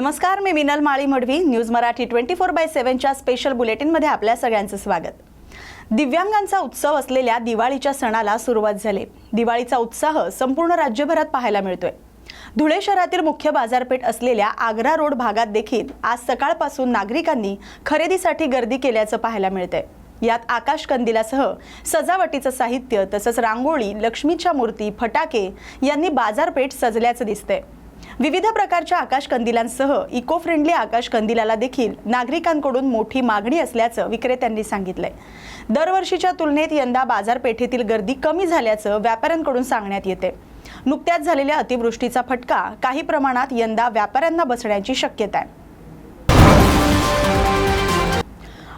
नमस्कार मी Minal Mali Madavi news Marathi twenty four by सेव्हनच्या special बुलेटिनमध्ये आपल्या सगळ्यांचं स्वागत. दिव्यांगांचा उत्सव असलेल्या दिवाळीच्या सणाला सुरुवात झाली. दिवाळीचा उत्साह संपूर्ण राज्यभरात पाहायला मिळतोय. धुळे शहरातील मुख्य बाजारपेठ असलेल्या आग्रा रोड भागात देखील आज सकाळपासून नागरिकांनी खरेदीसाठी गर्दी केल्याचं पाहायला मिळतंय. यात आकाश कंदिलासह सजावटीचं साहित्य तसंच रांगोळी लक्ष्मीच्या मूर्ती फटाके यांनी बाजारपेठ सजल्याचं दिसतंय. विविध प्रकारच्या आकाश कंदिलांसह इको फ्रेंडली आकाश कंदिलाला देखील नागरिकांकडून मोठी मागणी असल्याचं विक्रेत्यांनी सांगितलंय. दरवर्षीच्या तुलनेत यंदा बाजारपेठेतील गर्दी कमी झाल्याचं व्यापाऱ्यांकडून सांगण्यात येते नुकत्याच झालेल्या अतिवृष्टीचा फटका काही प्रमाणात यंदा व्यापाऱ्यांना बसण्याची शक्यता आहे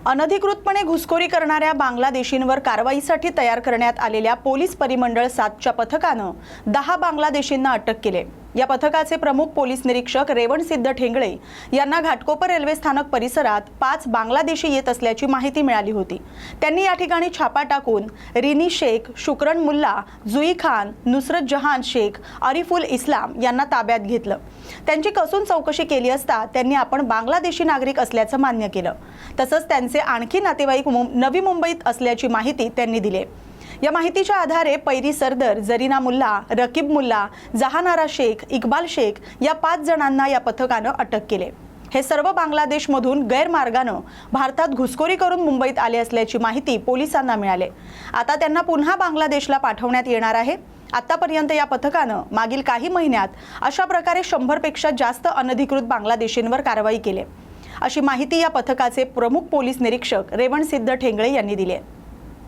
अनधिकृतपणे घुसखोरी करणाऱ्या बांगलादेशींवर कारवाईसाठी तयार करण्यात आलेल्या पोलीस परिमंडळ सातच्या पथकानं दहा बांगलादेशींना अटक केले या पथकाचे प्रमुख पोलीस निरीक्षक रेवणसिद्ध ठेंगळे यांना घाटकोपर रेल्वे स्थानक परिसरात पाच बांगलादेशी येत असल्याची माहिती मिळाली होती. त्यांनी या ठिकाणी छापा टाकून रिनी शेख शुक्रन मुल्ला जुई खान नुसरत जहान शेख अरिफुल इस्लाम यांना ताब्यात घेतलं. त्यांची कसून चौकशी केली असता त्यांनी आपण बांगलादेशी नागरिक असल्याचं मान्य केलं. तसंच त्यांचे आणखी नातेवाईक मुं- नवी मुंबईत असल्याची माहिती त्यांनी दिली. या माहितीच्या आधारे पैरी सरदर जरीना मुल्ला रकीब मुल्ला जहानारा शेख इक्बाल शेख या पाच जणांना या पथकानं अटक केले. हे सर्व बांगलादेशमधून गैरमार्गानं भारतात घुसखोरी करून मुंबईत आले असल्याची माहिती पोलिसांना मिळाले. आता त्यांना पुन्हा बांगलादेशला पाठवण्यात येणार आहे. आतापर्यंत या पथकानं मागील काही महिन्यात अशा प्रकारे शंभरपेक्षा जास्त अनधिकृत बांगलादेशींवर कारवाई केली. अशी माहिती या पथकाचे प्रमुख पोलीस निरीक्षक रेवणसिद्ध ठेंगळे यांनी दिली आहे.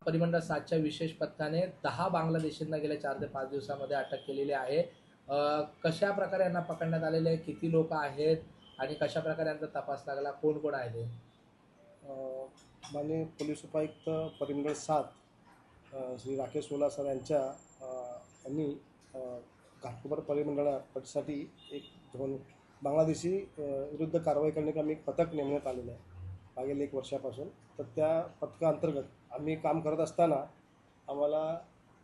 परिमंडळ सातच्या विशेष पथकाने दहा बांगलादेशींना गेल्या चार ते पाच दिवसामध्ये अटक केलेली आहे. कशा प्रकारे यांना पकडण्यात आलेले आहे? किती लोक आहेत? आणि कशा प्रकारे यांचा तपास लागला? कोण कोण आहे माननीय पोलीस उपायुक्त परिमंडळ सात श्री राकेश सोला सर यांच्या यांनी घाटकोपर परिमंडळासाठी एक दोन बांगलादेशी विरुद्ध कारवाई करण्याकरता एक पथक नेमण्यात आलेलं आहे. मागील एक वर्षापासून. तर त्या पथकाअंतर्गत आम्ही काम करत असताना आम्हाला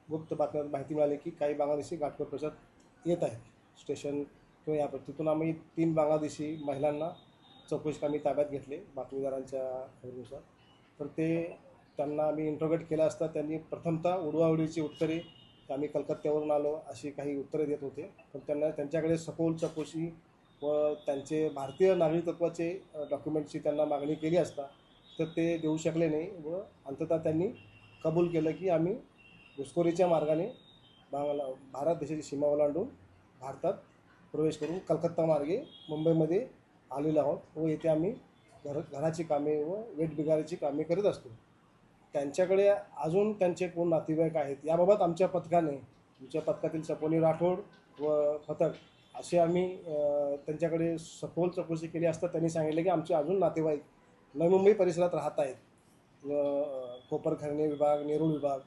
गुप्त बातम्यात माहिती मिळाली की काही बांगलादेशी घाटकोपर प्रसाद येत आहेत. स्टेशन किंवा या तिथून आम्ही तीन बांगलादेशी महिलांना चौकशी आम्ही ताब्यात घेतले बातमीदारांच्या खबरीनुसार. तर ते त्यांना आम्ही इंट्रोगेट केलं असता त्यांनी प्रथमतः उडवाउडीची उत्तरे आम्ही कलकत्त्यावरून आलो अशी काही उत्तरे देत होते. पण त्यांना त्यांच्याकडे सखोल चौकशी व त्यांचे भारतीय नागरिकत्वाचे डॉक्युमेंटची त्यांना मागणी केली असता तर ते देऊ शकले नाही व अंततः त्यांनी कबूल केलं की आम्ही घुसखोरीच्या मार्गाने भावाला भारत देशाची सीमा ओलांडून भारतात प्रवेश करून कलकत्ता मार्गे मुंबईमध्ये आलेलो आहोत व येथे आम्ही घर घराची कामे व वेटबिगारीची कामे करीत असतो. त्यांच्याकडे अजून त्यांचे कोण नातेवाईक आहेत याबाबत आमच्या पथकाने आमच्या पथकातील सपोनी राठोड व पथक असे आम्ही त्यांच्याकडे सखोल चौकशी केली असता त्यांनी सांगितले की आमचे अजून नातेवाईक नवी मुंबई परिसरात राहत आहेत कोपरखर्णे विभाग नेरूळ विभाग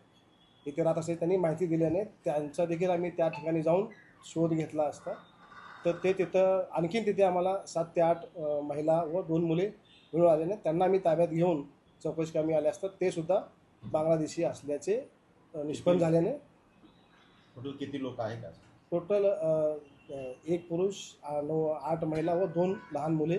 इथे राहत असते त्यांनी माहिती दिल्याने त्यांचा देखील आम्ही त्या ठिकाणी जाऊन शोध घेतला असता. तर ते तिथं आणखीन तिथे आम्हाला सात ते आठ महिला व दोन मुले मिळून आल्याने त्यांना आम्ही ताब्यात घेऊन चौकशी कामी आले असतात ते सुद्धा बांगलादेशी असल्याचे निष्पन्न झाल्याने टोटल किती लोक आहेत आज? टोटल एक पुरुष नऊ आठ महिला व दोन लहान मुले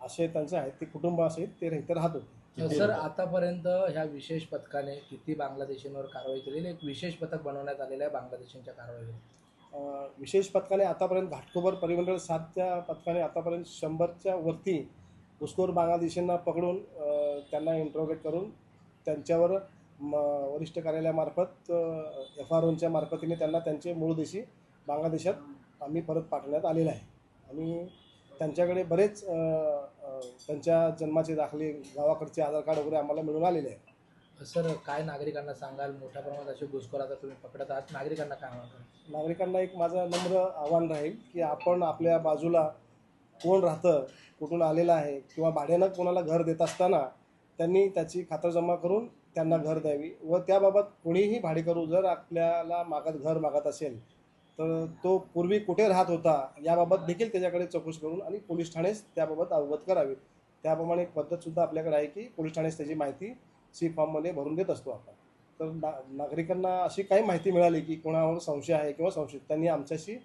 असे त्यांचे आहेत ते कुटुंब असेल ते इथे राहत होते. सर? आतापर्यंत ह्या विशेष पथकाने किती बांगलादेशींवर कारवाई केलेली एक विशेष पथक बनवण्यात आलेलं आहे बांगलादेशींच्या कारवाईवर? विशेष पथकाने आतापर्यंत घाटकोपर परिमंडळ सातच्या पथकाने आतापर्यंत शंभरच्या वरती घुसखोर बांगलादेशींना पकडून त्यांना इंट्रोगेट करून त्यांच्यावर म वरिष्ठ कार्यालयामार्फत एफ आर ओनच्या मार्फतीने त्यांना त्यांचे मूळ देशी बांगलादेशात आम्ही परत पाठवण्यात आलेलं आहे. आणि त्यांच्याकडे बरेच त्यांच्या जन्माचे दाखले गावाकडचे आधार कार्ड वगैरे आम्हाला मिळून आलेले आहे सर काय नागरिकांना सांगाल? मोठ्या प्रमाणात असे घुसखोर आता तुम्ही पकडत आहात. नागरिकांना काय म्हणतात नागरिकांना एक माझं नम्र आव्हान राहील की आपण आपल्या बाजूला कोण राहतं कुठून आलेलं आहे किंवा भाड्यानं कोणाला घर देत असताना त्यांनी त्याची खातरजमा करून त्यांना घर द्यावी व त्याबाबत कोणीही भाडेकरू जर आपल्याला मागत घर मागत असेल तर तो पूर्वी कुठे राहत होता याबाबत देखील त्याच्याकडे चौकशी करून आणि पोलीस ठाणेच त्याबाबत अवगत करावी त्याप्रमाणे एक पद्धतसुद्धा आपल्याकडे आहे की पोलीस ठाणेच त्याची माहिती सी फॉर्ममध्ये भरून देत असतो आपण. तर ना नागरिकांना अशी काही माहिती मिळाली की कोणावर संशय आहे किंवा संशयित त्यांनी आमच्याशी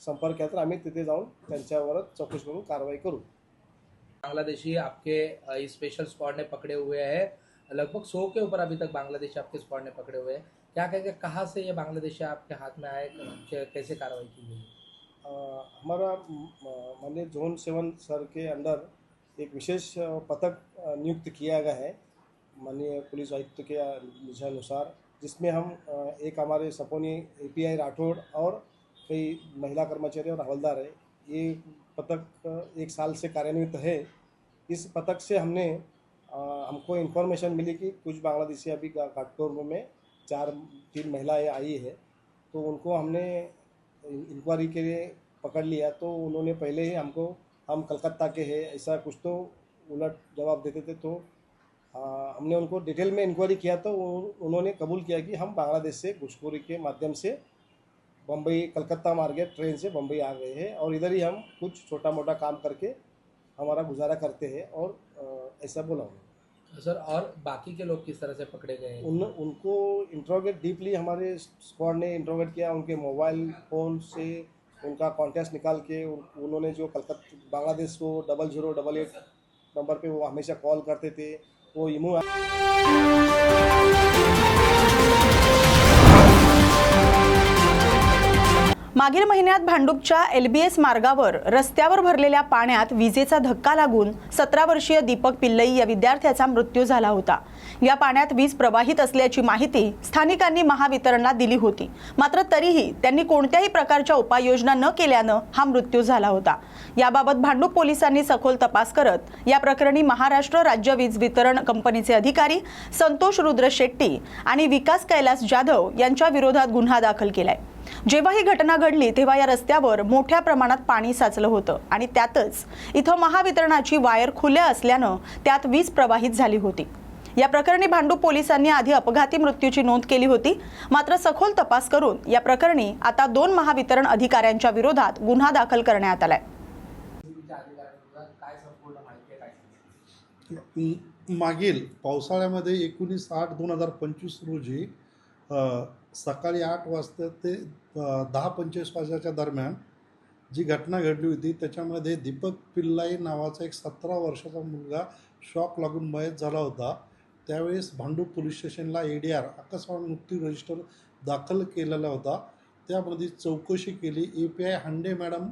संपर्क केला तर आम्ही तिथे जाऊन त्यांच्यावरच चौकशी करून कारवाई करू. बांग्लादेशी आपके स्पेशल स्क्वाड ने पकड़े हुए हैं. लगभग सौ के ऊपर अभी तक बांग्लादेशी आपके स्क्वाड ने पकड़े हुए हैं. क्या कहेंगे, कहाँ से ये बांग्लादेशी आपके हाथ में आए कैसे कार्रवाई की गई? हमारा माननीय जोन सेवन सर के अंडर एक विशेष पथक नियुक्त किया गया है, माननीय पुलिस आयुक्त के अनुसार जिसमें हम एक हमारे सपोनी एपीआई राठौड़ और कई महिला कर्मचारी और हवलदार है, ये पथक एक साल से कार्यान्वित है। इस पथक से हमने हमको इन्फॉर्मेशन मिली कि कुछ बांग्लादेशी अभी घाटकोर में चार तीन महिलाएँ आई है तो उनको हमने इंक्वायरी के लिए पकड़ लिया। तो उन्होंने पहले ही हमको हम कलकत्ता के हैं ऐसा कुछ तो उलट जवाब देते थे तो आ, हमने उनको डिटेल में इंक्वायरी किया तो उन्होंने कबूल किया कि हम बांग्लादेश से घुसखोरी के माध्यम से बम्बई कलकत्ता मार्गे ट्रेन से बम्बई आ गए हैं और इधर ही हम कुछ छोटा मोटा काम करके हमारा गुजारा करते हैं और ऐसा बोला उन्होंने। सर, और बाकी के लोग किस तरह से पकड़े गए उन, उनको इंट्रोगेट डीपली हमारे स्क्वाड ने इंट्रोगेट किया, उनके मोबाइल फ़ोन से उनका कॉन्टेस्ट निकाल के उन- उन्होंने जो कलकत्ता बांग्लादेश को double zero double eight number पे वो हमेशा कॉल करते थे, वो इमू मागील महिन्यात भांडूपच्या एलबीएस मार्गावर रस्त्यावर भरलेल्या पाण्यात विजेचा धक्का लागून सतरा वर्षीय दीपक पिल्लई या विद्यार्थ्याचा मृत्यू झाला होता. या पाण्यात वीज प्रवाहित असल्याची माहिती स्थानिकांनी महावितरणला दिली होती. मात्र तरीही त्यांनी कोणत्याही प्रकारच्या उपाययोजना न केल्यानं हा मृत्यू झाला होता. याबाबत भांडूप पोलिसांनी सखोल तपास करत या प्रकरणी महाराष्ट्र राज्य वीज वितरण कंपनीचे अधिकारी संतोष रुद्र शेट्टी आणि विकास कैलास जाधव यांच्या विरोधात गुन्हा दाखल केलाय. जेव्हा ही घटना घडली तेव्हा या रस्त्यावर मोठ्या प्रमाणात पाणी साचलं होतं आणि त्यातच इथं महावितरणाची वायर खुल्या असल्यानं त्यात वीज प्रवाहित झाली होती. या प्रकरणी भांडूप पोलिसांनी आधी अपघाती मृत्यूची नोंद केली होती. मात्र सखोल तपास करून या प्रकरणी आता दोन महावितरण अधिकाऱ्यांच्या विरोधात गुन्हा दाखल करण्यात आलाय. मागील पावसाळ्यामध्ये एकोणीस आठ दोन हजार पंचवीस रोजी सकाळी आठ वाजता ते दहा पंचवीस वाजताच्या दरम्यान जी घटना घडली होती त्याच्यामध्ये दीपक पिल्लाई नावाचा एक सतरा वर्षाचा मुलगा शॉक लागून मयत झाला होता. त्यावेळेस भांडूप पोलीस स्टेशनला ए डी आर अकस्मात मृत्यू रजिस्टर दाखल केलेला होता. त्यामध्ये चौकशी केली. A P I Hande madam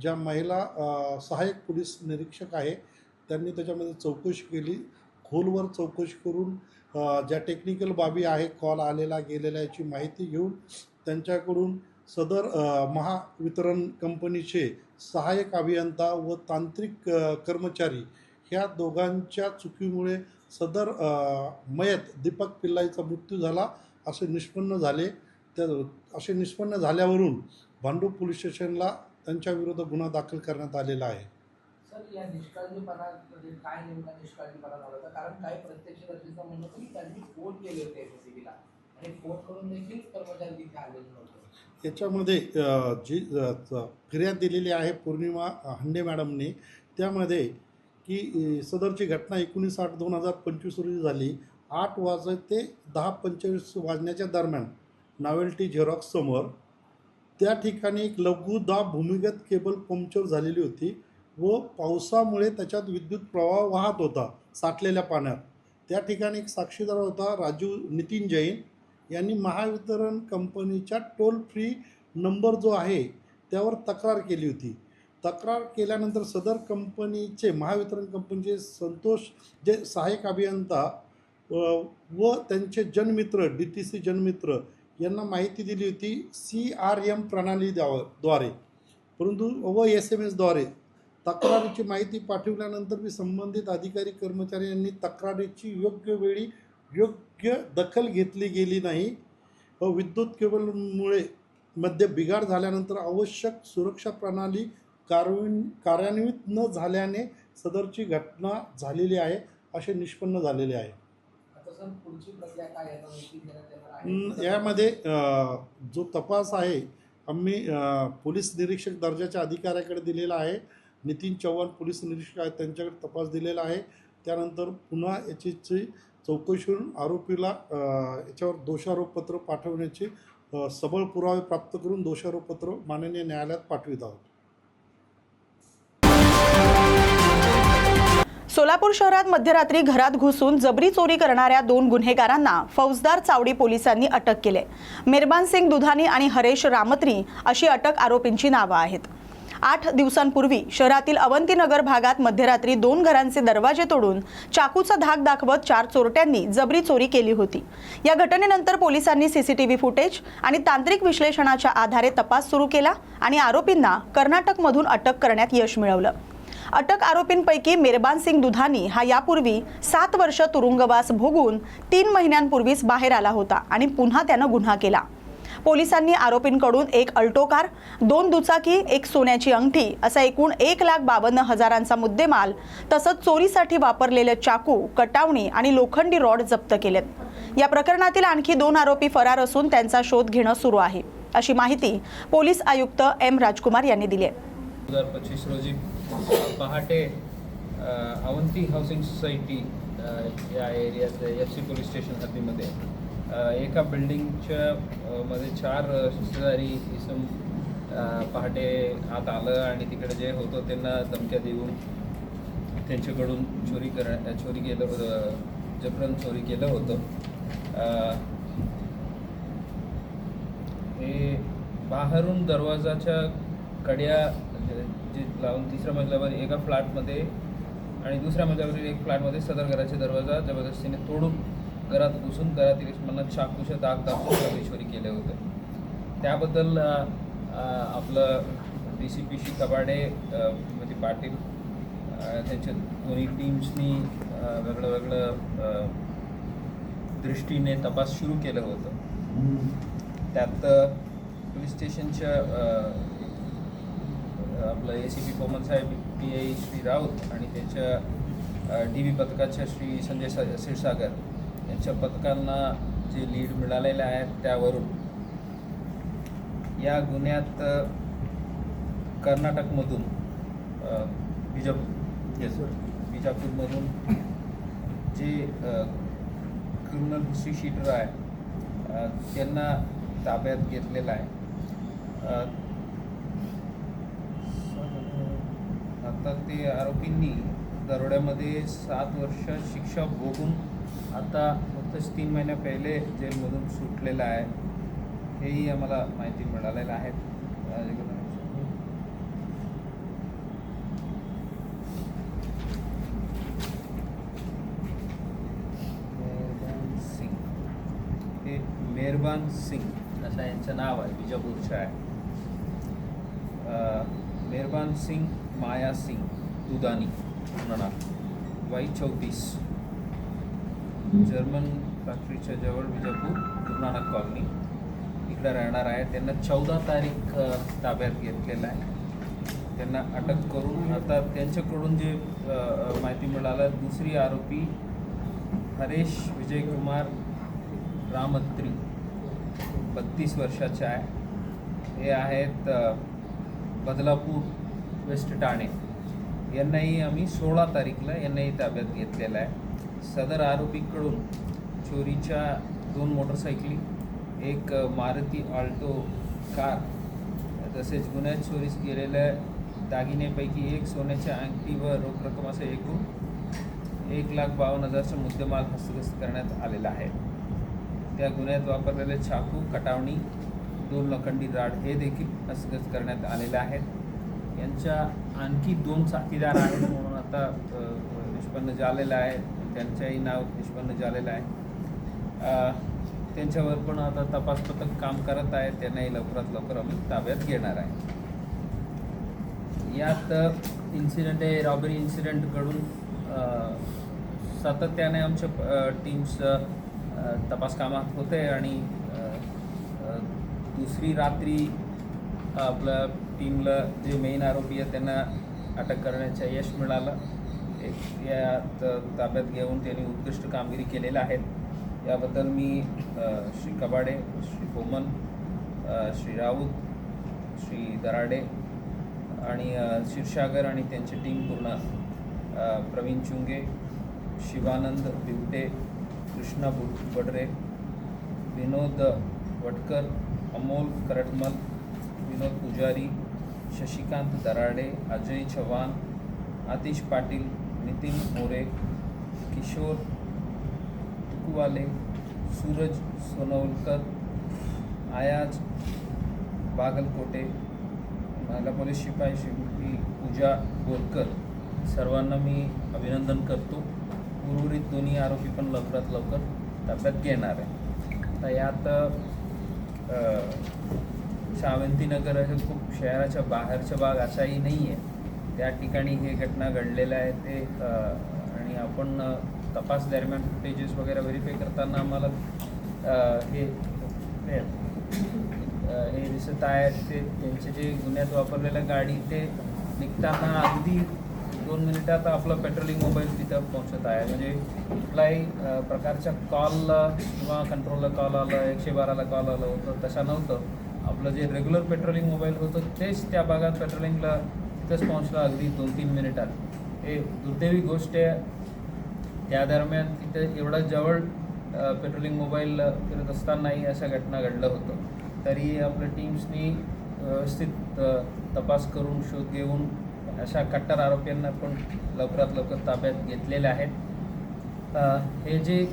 ज्या महिला सहाय्यक पोलीस निरीक्षक आहे त्यांनी त्याच्यामध्ये चौकशी केली. खोलवर चौकशी करून ज्या टेक्निकल बाबी आहे कॉल आलेला गेलेला याची माहिती घेऊन त्यांच्याकडून सदर महावितरण कंपनीचे सहाय्यक अभियंता व तांत्रिक कर्मचारी ह्या दोघांच्या चुकीमुळे सदर मयत दीपक पिल्लाईचा मृत्यू झाला असे निष्पन्न झाले. त्या असे निष्पन्न झाल्यावरून भांडूप पोलीस स्टेशनला त्यांच्या विरुद्ध गुन्हा दाखल करण्यात आलेला आहे. सर या निष्काळजीपणामध्ये काय नेमका निष्काळजीपणा झाला होता? कारण काही प्रत्यक्षदर्शीचं म्हणणं होतं की त्यांनी फोन केले होते एस सी बीला आणि फोन करून देखील कर्मचारी तिथे आलेले नव्हते. त्याच्यामध्ये जी फिर्याद दिलेली आहे पौर्णिमा हंडे मॅडमने त्यामध्ये की सदरची घटना एकोणीस आठ दोन हजार पंचवीस रोजी झाली. आठ वाजता ते दहा पंचवीस वाजण्याच्या दरम्यान नॉवेल्टी झेरॉक्स समोर. त्या ठिकाणी एक लघुदाब भूमिगत केबल पंक्चर झालेली होती. व पावसामुळे त्याच्यात विद्युत प्रवाह वाहत होता साठलेल्या पाण्यात. त्या ठिकाणी एक साक्षीदार होता राजू नितीन जैन. यांनी महावितरण कंपनीच्या टोल फ्री नंबर जो आहे त्यावर तक्रार केली होती. तक्रार केल्यानंतर सदर कंपनीचे महावितरण कंपनीचे संतोष जे सहाय्यक अभियंता व त्यांचे जनमित्र डी टी सी जनमित्र यांना माहिती दिली होती सी आर एम प्रणाली द्वारे परंतु व एस एम एसद्वारे तक्रारीची माहिती पाठविल्यानंतर मी संबंधित अधिकारी कर्मचारी यांनी तक्रारीची योग्य वेळी योग्य दखल घेतली गेली नाही. व विद्युत केबलमुळे मध्ये बिघाड झाल्यानंतर आवश्यक सुरक्षा प्रणाली कार्यान्वि कार्यान्वित न झाल्याने सदरची घटना झालेली आहे असे निष्पन्न झालेले आहे. यामध्ये जो तपास आहे आम्ही पोलीस निरीक्षक दर्जाच्या अधिकाऱ्याकडे दिलेला आहे. नितीन चव्हाण पोलीस निरीक्षक आहेत त्यांच्याकडे तपास दिलेला आहे. त्यानंतर पुन्हा याची चौकशी करून आरोपीला याच्यावर दोषारोपपत्र पाठवण्याची सबळ पुरावे प्राप्त करून दोषारोपपत्र माननीय न्यायालयात पाठवित आहोत. सोलापूर शहरात मध्यरात्री घरात घुसून जबरी चोरी करणाऱ्या दोन गुन्हेगारांना फौजदार चावडी पोलिसांनी अटक केले. मिरबान सिंग दुधानी आणि हरेश रामत्री अशी अटक आरोपींची नावं आहेत. आठ दिवसांपूर्वी शहरातील अवंतीनगर भागात मध्यरात्री दोन घरांचे दरवाजे तोडून चाकूचा धाक दाखवत चार चोरट्यांनी जबरी चोरी केली होती. या घटनेनंतर पोलिसांनी सीसीटीव्ही फुटेज आणि तांत्रिक विश्लेषणाच्या आधारे तपास सुरू केला आणि आरोपींना कर्नाटकमधून अटक करण्यात यश मिळवलं. अटक आरोपींपैकी मेरबान सिंग दुधानी हा यापूर्वी सात वर्ष तुरुंगवास भोगून तीन महिन्यांपूर्वीच बाहेर आला होता आणि पुन्हा त्यानं गुन्हा केला. पोलिसांनी आरोपींकडून एक अल्टो कार दोन दुचाकी एक सोन्याची अंगठी असा एकूण एक लाख बावन्न हजारांचा मुद्देमाल तसंच चोरीसाठी वापरलेले चाकू कटावणी आणि लोखंडी रॉड जप्त केलेत. या प्रकरणातील आणखी दोन आरोपी फरार असून त्यांचा शोध घेणं सुरू आहे. अशी माहिती पोलीस आयुक्त एम राजकुमार यांनी दिली आहे. दोन हजार रोजी पहाटे अवंती हाऊसिंग सोसायटी या एरियातल्या एफ सी पोलीस स्टेशन हद्दीमध्ये एका बिल्डिंगच्या मध्ये चार अ, शस्त्रधारी इसम पहाटे आत आलं आणि तिकडे जे होतं त्यांना धमक्या देऊन त्यांच्याकडून चोरी कर चोरी केलं होतं जबरन चोरी केलं होतं. हे बाहेरून दरवाजाच्या कड्या जे जे लावून तिसऱ्या मजल्यावर एका फ्लॅटमध्ये आणि दुसऱ्या मजल्यावरील एक फ्लॅटमध्ये सदर घराचे दरवाजा जबरदस्तीने तोडून घरात घुसून घरातील इसमांना चाकूश दाग दाखवून केले होते. त्याबद्दल आपलं D C P C Kabade म्हणजे पाटील त्यांच्या दोन्ही टीम्सनी वेगळं वेगळं दृष्टीने तपास सुरू केलं होतं. त्यात पोलीस स्टेशनच्या आपलं ए सी पी कोमल साहेब पी आय श्री राऊत आणि त्यांच्या डी व्ही पथकाच्या श्री संजय स क्षीरसागर यांच्या पथकांना जे लीड मिळालेले आहेत त्यावरून या गुन्ह्यात कर्नाटकमधून बिजापूर येस बिजापूरमधून जे क्रिमिनल हिस्ट्री शीटर आहे त्यांना ताब्यात घेतलेलं आहे. आता ते आरोपींनी दरोड्यामध्ये सात वर्ष शिक्षा भोगून आता फक्तच तीन महिन्या पहिले जेलमधून सुटलेला आहे. हेही आम्हाला माहिती मिळालेलं आहे. मेहरबान सिंग हे मेहरबान सिंग असं यांचं नाव आहे विजापूरचं आहे. मेहरबान सिंग माया सिंग दुदानी म्हणा वाई चौतीस. जर्मन फॅक्टरीच्या जवळ विजापूर गुरुनानक कॉलनी इकडे राहणार आहे. त्यांना चौदा तारीख ताब्यात घेतलेला आहे. त्यांना अटक करून आता त्यांच्याकडून जे माहिती मिळालं दुसरी आरोपी हरेश विजयकुमार रामत्री बत्तीस वर्षाचे आहे. हे आहेत बदलापूर वेस्ट ठाणे. यांनाही आम्ही सोळा तारीखला यांनाही ताब्यात घेतलेला आहे. सदर आरोपीकडून चोरीच्या दोन मोटरसायकली एक मारुती आल्टो कार तसेच गुन्ह्यात चोरीस गेलेल्या दागिनेपैकी एक सोन्याच्या अंगठी व रोख रक्कम असे एकूण एक लाख बावन्न हजारचा मुद्देमाल हस्तगस्त करण्यात आलेला आहे. त्या गुन्ह्यात वापरलेले चाकू कटावणी दोन लोखंडी राड हे देखील हस्तगत करण्यात आलेले आहेत. यांच्या आणखी दोन साथीदार आहेत म्हणून आता निष्पन्न झालेलं आहे. त्यांचंही नाव निष्पन्न झालेलं आहे. त्यांच्यावर पण आता तपास पथक काम करत आहे. त्यांनाही लवकरात लवकर आम्ही ताब्यात घेणार आहे. यात इन्सिडेंट आहे रॉबरी इन्सिडेंट घडून सातत्याने आमच्या टीम्स तपास कामात होते आणि दुसरी रात्री आपल्या टीमला जे मेन आरोपी आहे त्यांना अटक करण्याचं यश मिळालं. एक ताब्यात घेऊन त्यांनी उत्कृष्ट कामगिरी केलेल्या आहेत याबद्दल मी श्री कबाडे श्री कोमन श्री राऊत श्री दराडे आणि क्षीरसागर आणि त्यांची टीम पूर्ण प्रवीण चुंगे शिवानंद बिवटे कृष्णा भु बडरे विनोद वटकर अमोल करटमल विनोद पुजारी शशिकांत दराडे अजय चव्हाण आतिश पाटील नितीन मोरे किशोर तुकवाले सूरज सोनवलकर आयाज बागलकोटे महिला पोलीस शिपाई शिल्पी पूजा बोरकर. सर्वांना मी अभिनंदन करतो. उर्वरित दोन्ही आरोपी पण लवकरात लवकर ताब्यात घेणार आहे आता यात शावंतीनगर हे खूप शहराच्या बाहेरचा भाग असाही नाही आहे त्या ठिकाणी हे घटना घडलेलं आहे ते आणि आपण तपास दरम्यान फुटेजेस वगैरे व्हेरीफाय करताना आम्हाला हे हे, दिसत आहे. ते त्यांचे जे गुन्ह्यात वापरलेलं गाडी ते निघताना अगदी दोन मिनिटात आपलं पेट्रोलिंग मोबाईल तिथं पोहोचत आहे. म्हणजे कुठलाही प्रकारच्या कॉल किंवा कंट्रोलला कॉल आलं एकशे बाराला कॉल आलं होतं तसं नव्हतं. आपलं जे रेग्युलर पेट्रोलिंग मोबाईल होतं तेच त्या भागात पेट्रोलिंगला तिथंच पोहोचलं अगदी दोन तीन मिनिटात हे दुर्दैवी गोष्ट आहे. त्या दरम्यान तिथे एवढा जवळ पेट्रोलिंग मोबाईल फिरत असतानाही अशा घटना घडलं होतं तरी आपल्या टीम्सनी व्यवस्थित तपास करून शोध घेऊन अशा कट्टर आरोपींना पण लवकरात लवकर ताब्यात घेतलेले आहेत. हे जे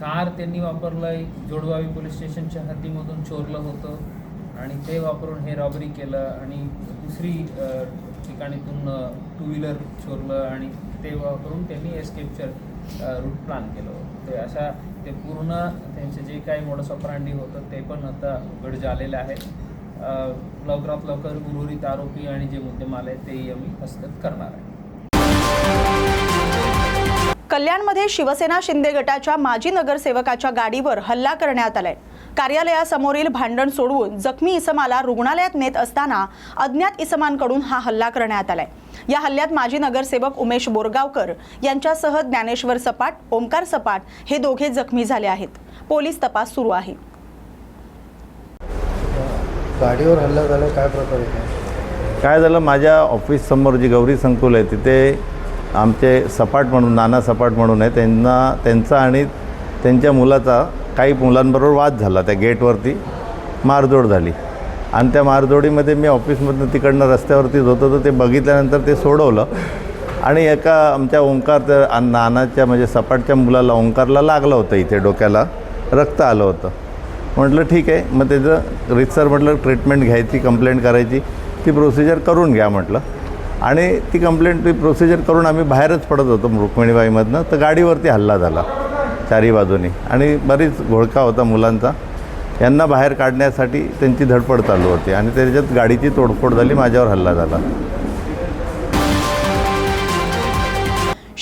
कार त्यांनी वापरलं जोडवावी पोलीस स्टेशनच्या हद्दीमधून चोरलं होतं आणि ते वापरून हे रॉबरी केलं आणि दुसरी ठिकाणीतून टू व्हीलर चोरलं आणि ते वापरून त्यांनी एस्केपचं रूट प्लॅन केलं. होतं ते अशा ते पूर्ण त्यांचे जे काही मोडस ऑपरांडी होतं ते पण आता उघड झालेलं आहे. लवकरात लवकर उर्वरित आरोपी आणि जे मुद्देमाल आहेत तेही आम्ही हस्तगत करणार आहे. कल्याणमध्ये शिवसेना शिंदे गटाच्या माजी नगरसेवकाच्या गाडीवर हल्ला करण्यात आलाय. कार्यालयासमोरील भांडण सोडवून जखमी इसमाला रुग्णालयात नेत असताना अज्ञात इसमांकडून हा हल्ला करण्यात आलाय. या हल्ल्यात माजी नगरसेवक उमेश बोरगावकर यांच्यासह ज्ञानेश्वर सपाट ओमकार सपाट हे दोघे जखमी झाले आहेत. पोलीस तपास सुरू आहे. गाडीवर हल्ला झाला काय प्रकार काय झालं? माझ्या ऑफिससमोर जी गौरी संकुल आहे तिथे आमचे सपाट म्हणून नाना सपाट म्हणून आहे त्यांना त्यांचा आणि त्यांच्या मुलाचा काही मुलांबरोबर वाद झाला त्या गेटवरती. मारजोड झाली. आणि त्या मारजोडीमध्ये मी ऑफिसमधनं तिकडनं रस्त्यावरतीच होतो तर ते बघितल्यानंतर ते सोडवलं. आणि एका आमच्या ओंकार त्या नानाच्या म्हणजे सपाटच्या मुलाला ओंकारला लागलं होतं इथे डोक्याला. रक्त आलं होतं. म्हटलं ठीक आहे. मग त्याचं रितसर म्हटलं ट्रीटमेंट घ्यायची कंप्लेंट करायची. ती प्रोसिजर करून घ्या म्हटलं. आणि ती कंप्लेंट ती प्रोसिजर करून आम्ही बाहेरच पडत होतो रुक्मिणीबाईमधनं. तर गाडीवरती हल्ला झाला. चारी बाजूनी. आणि बरीच घोळका होता मुलांचा. यांना बाहेर काढण्यासाठी त्यांची धडपड चालू होती. आणि त्याच्यात गाडीची तोडफोड झाली माझ्यावर हल्ला झाला.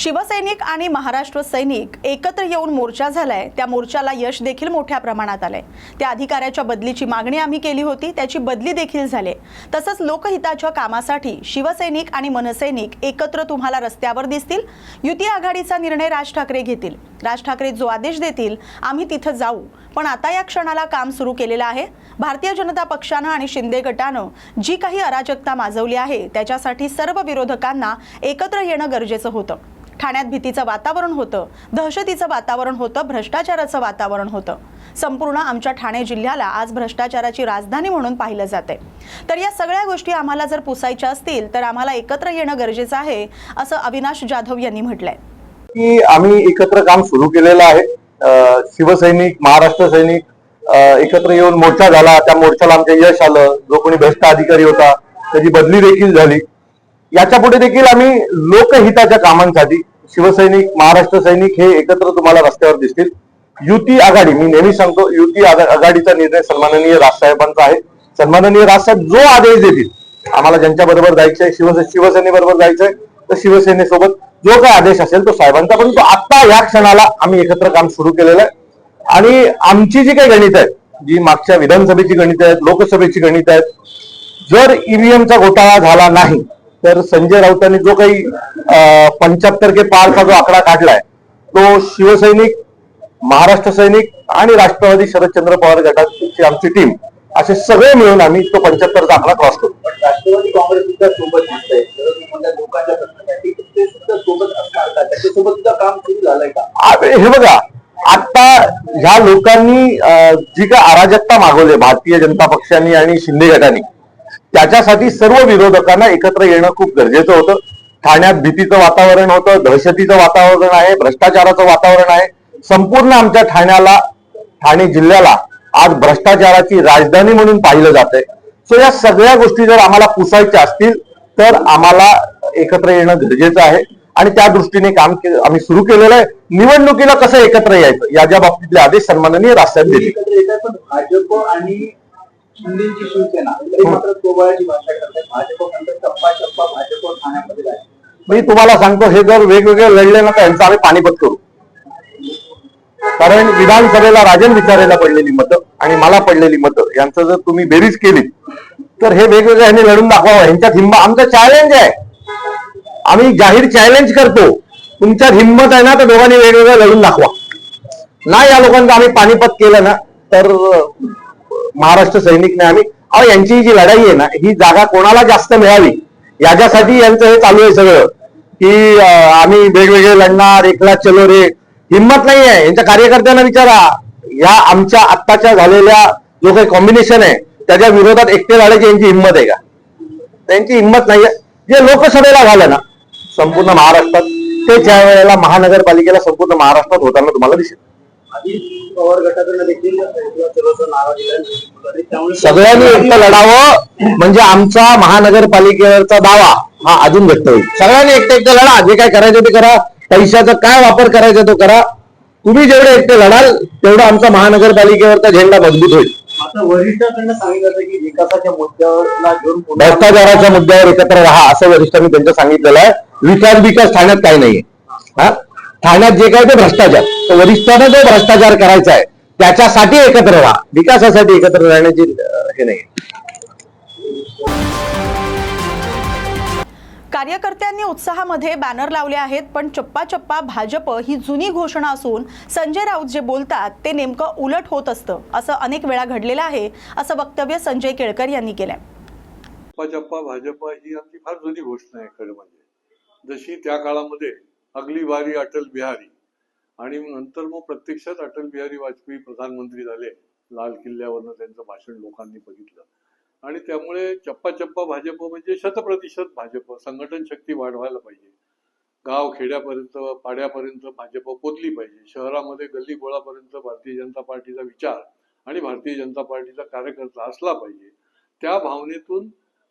शिवसैनिक आणि महाराष्ट्र सैनिक एकत्र येऊन मोर्चा झालाय. त्या मोर्चाला यश देखील मोठ्या प्रमाणात आलंय. त्या अधिकाऱ्याच्या बदलीची मागणी आम्ही केली होती त्याची बदली देखील झाली. तसंच लोकहिताच्या कामासाठी शिवसैनिक आणि मनसैनिक एकत्र तुम्हाला रस्त्यावर दिसतील. युती आघाडीचा निर्णय राज ठाकरे घेतील. राज ठाकरे जो आदेश देतील आम्ही तिथं जाऊ. पण आता या क्षणाला काम सुरू केलेलं आहे. भारतीय जनता पक्षानं आणि शिंदे गटानं जी काही अराजकता माजवली आहे त्याच्यासाठी सर्व विरोधकांना एकत्र येणं गरजेचं होतं. ठाण्यात भीतीचं वातावरण होतं दहशतीचं वातावरण होतं भ्रष्टाचाराचं वातावरण होतं. संपूर्ण आमच्या ठाणे जिल्ह्याला आज भ्रष्टाचाराची राजधानी म्हणून पाहिलं जाते तर या सगळ्या गोष्टी आम्हाला जर पुसायच्या असतील तर आम्हाला एकत्र येणं गरजेचं आहे असं अविनाश जाधव यांनी म्हटलंय. की आम्ही एकत्र काम सुरू केलेलं आहे. शिवसैनिक महाराष्ट्र सैनिक एकत्र येऊन मोर्चा झाला. त्या मोर्चाला आमचं यश आलं. जो कोणी भ्रष्ट अधिकारी होता त्याची बदली देखील झाली. याच्यापुढे देखील आम्ही लोकहिताच्या कामांसाठी शिवसैनिक महाराष्ट्र सैनिक हे एकत्र तुम्हाला रस्त्यावर दिसतील. युती आघाडी मी नेहमी सांगतो युती आघा- आघाडीचा निर्णय सन्माननीय राजसाहेबांचा आहे. सन्माननीय राजसाहेब जो आदेश देतील आम्हाला ज्यांच्या बरोबर जायचंय शिवसे शिवसेनेबरोबर जायचंय तर शिवसेनेसोबत जो काय आदेश असेल तो साहेबांचा परंतु आता या क्षणाला आम्ही एकत्र काम सुरू केलेलं आहे. आणि आमची जी काही गणित आहेत जी मागच्या विधानसभेची गणित आहेत लोकसभेची गणित आहेत जर ईव्हीएमचा घोटाळा झाला नाही तर संजय राऊतांनी जो काही पंच्याहत्तर के पारचा जो आकडा काढलाय तो शिवसैनिक महाराष्ट्र सैनिक आणि राष्ट्रवादी शरदचंद्र पवार गटाची आमची टीम असे सगळे मिळून आम्ही तो पंच्याहत्तरचा आकडा क्रॉस करू. राष्ट्रवादी काँग्रेस सुद्धा सोबत हे बघा आता ह्या लोकांनी जी काय अराजकता मागवली भारतीय जनता पक्षाने आणि शिंदे गटाने त्याच्यासाठी सर्व विरोधकांना एकत्र येणं खूप गरजेचं होतं. ठाण्यात भीतीचं वातावरण होतं दहशतीचं वातावरण आहे भ्रष्टाचाराचं वातावरण आहे. संपूर्ण आमच्या ठाण्याला ठाणे जिल्ह्याला आज भ्रष्टाचाराची राजधानी म्हणून पाहिलं जात आहे सो या सगळ्या गोष्टी जर आम्हाला पुसायच्या असतील तर आम्हाला एकत्र येणं गरजेचं आहे. आणि त्या दृष्टीने काम आम्ही सुरू केलेलं आहे. निवडणुकीला कसं एकत्र यायचं? याच्या बाबतीतले आदेश सन्माननीय राष्ट्रात दिले भाजप आणि शिंदेची शिवसेना तरी मात्र भाषा करतात भाजप म्हणतात टप्पा टप्पा भाजप ठाण्यामध्ये आहे मी तुम्हाला सांगतो हे जर वेगवेगळे लढले ना तर यांचं आम्ही पाणीपत करू. कारण विधानसभेला राजन विचारायला पडलेली मतं आणि मला पडलेली मतं यांचं जर तुम्ही बेरीज केली तर हे वेगवेगळ्या ह्यांनी लढून दाखवावं. ह्यांच्यात हिंमत आमचं चॅलेंज आहे. आम्ही जाहीर चॅलेंज करतो. तुमच्यात हिंमत आहे ना तर दोघांनी वेगवेगळं लढून दाखवा. नाही या लोकांचं आम्ही पाणीपत केलं ना तर महाराष्ट्र सैनिकने आम्ही. अहो यांची जी लढाई आहे ना ही जागा कोणाला जास्त मिळावी? याच्यासाठी यांचं हे चालू आहे सगळं. की आम्ही वेगवेगळे लढणार एकला चलो रे. हिंमत नाही आहे. यांच्या कार्यकर्त्यांना विचारा. या आमच्या आत्ताच्या झालेल्या जो काही कॉम्बिनेशन आहे त्याच्या विरोधात एकटे लढायची यांची हिंमत आहे का? त्यांची हिंमत नाहीये जे लोकसभेला झालं ना संपूर्ण महाराष्ट्रात ते ज्या वेळेला महानगरपालिकेला संपूर्ण महाराष्ट्रात होताना तुम्हाला दिसेल. सगळ्यांनी एकटं लढावं म्हणजे आमचा महानगरपालिकेवरचा दावा हा अजून घट्ट होईल. सगळ्यांनी एकटं एकटं लढा जे काय करायचं ते करा. पैशाचा काय वापर करायचा तो करा. तुम्ही जेवढे एकटे लढाल तेवढा आमचा महानगरपालिकेवरचा झेंडा मजबूत होईल. भ्रष्टाचाराच्या मुद्द्यावर एकत्र राहा असं वरिष्ठांनी त्यांचं सांगितलेलं आहे. विकास विकास ठाण्यात काही नाहीये. हा? ठाण्यात जे काय ते भ्रष्टाचार. तर वरिष्ठांना जो भ्रष्टाचार करायचा आहे त्याच्यासाठी एकत्र राहा विकासासाठी एकत्र राहण्याची हे नाही कार्यकर्त्यांनी उत्साहामध्ये बॅनर लावले आहेत पण चप्पा चप्पा भाजप ही जुनी घोषणा असून संजय राऊत जे बोलतात ते नेमकं उलट होत असतं असं अनेक वेळा घडलेलं आहे असं वक्तव्य संजय केळकर यांनी केलंय. चप्पा चप्पा भाजपा ही आमची फार जुनी घोषणा आहे खरं म्हणजे. जशी त्या काळामध्ये अगली बारी अटल बिहारी. आणि नंतर मग प्रत्यक्षात अटल बिहारी वाजपेयी प्रधानमंत्री झाले. लाल किल्ल्यावरनं त्यांचं भाषण लोकांनी बघितलं. आणि त्यामुळे चप्पा चप्पा भाजप म्हणजे शतप्रतिशत भाजप. संघटन शक्ती वाढवायला पाहिजे. गाव खेड्यापर्यंत पाड्यापर्यंत भाजप पोचली पाहिजे. शहरामध्ये गल्ली बोळापर्यंत भारतीय जनता पार्टीचा विचार आणि भारतीय जनता पार्टीचा कार्यकर्ता असला पाहिजे. त्या भावनेतून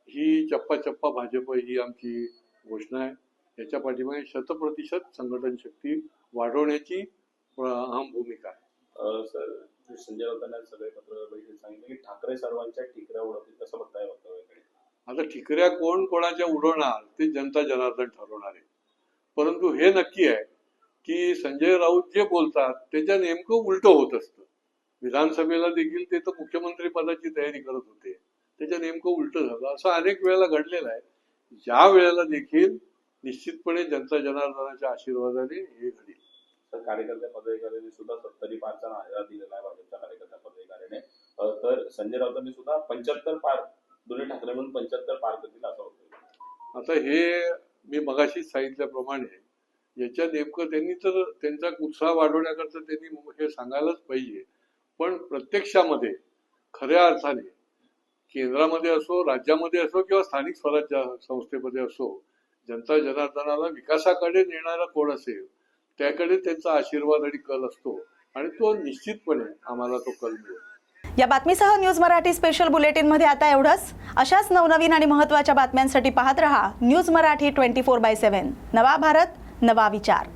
ही चप्पा चप्पा भाजप ही आमची घोषणा आहे. याच्या पाठीमागे शतप्रतिशत संघटन शक्ती वाढवण्याची अहम भूमिका आहे. सर संजय राऊतांना सगळे पत्र बैठकीत सांगितलं की ठाकरे सर्वांच्या उडवतील कसं बघताय वक्तव्याकडे आता ठिकऱ्या कोण कोणाच्या उडवणार ते जनता जनार्दन ठरवणार आहे. परंतु हे नक्की आहे की संजय राऊत जे बोलतात त्याच्या नेमकं उलट होत असतं. विधानसभेला देखील ते तर मुख्यमंत्री पदाची तयारी करत होते. त्याच्या नेमकं उलट झालं. असं अनेक वेळेला घडलेलं आहे. या वेळेला देखील निश्चितपणे जनता जनार्दनाच्या आशीर्वादाने हे घडेल. तर कार्यकर्त्या पदाधिकाऱ्यांनी सुद्धा सत्तरी पारचा नारा दिलेला आहे भाजपच्या कार्यकर्त्या पदाधिकाऱ्याने. तर संजय राऊतांनी सुद्धा पंच्याहत्तर पार दोन्ही ठाकरे म्हणून पंच्याहत्तर पार करतील असं होतं आता हे मी मगाशीच सांगितल्याप्रमाणे याच्या नेमकं त्यांनी तर त्यांचा उत्साह वाढवण्याकरता त्यांनी हे सांगायलाच पाहिजे. पण प्रत्यक्षामध्ये खऱ्या अर्थाने केंद्रामध्ये असो राज्यामध्ये असो किंवा स्थानिक स्वराज्य संस्थेमध्ये असो जनता जनार्दनाला विकासाकडे नेणारा कोण असेल त्याकडे त्यांचा आशीर्वाद आणि कल असतो. आणि तो निश्चितपणे आम्हाला तो कल मिळेल. या बातमीसह न्यूज मराठी स्पेशल बुलेटिनमध्ये आता एवढंच. अशाच नवनवीन आणि महत्त्वाच्या बातम्यांसाठी पाहत रहा news Marathi twenty four by seven नवा भारत नवा विचार.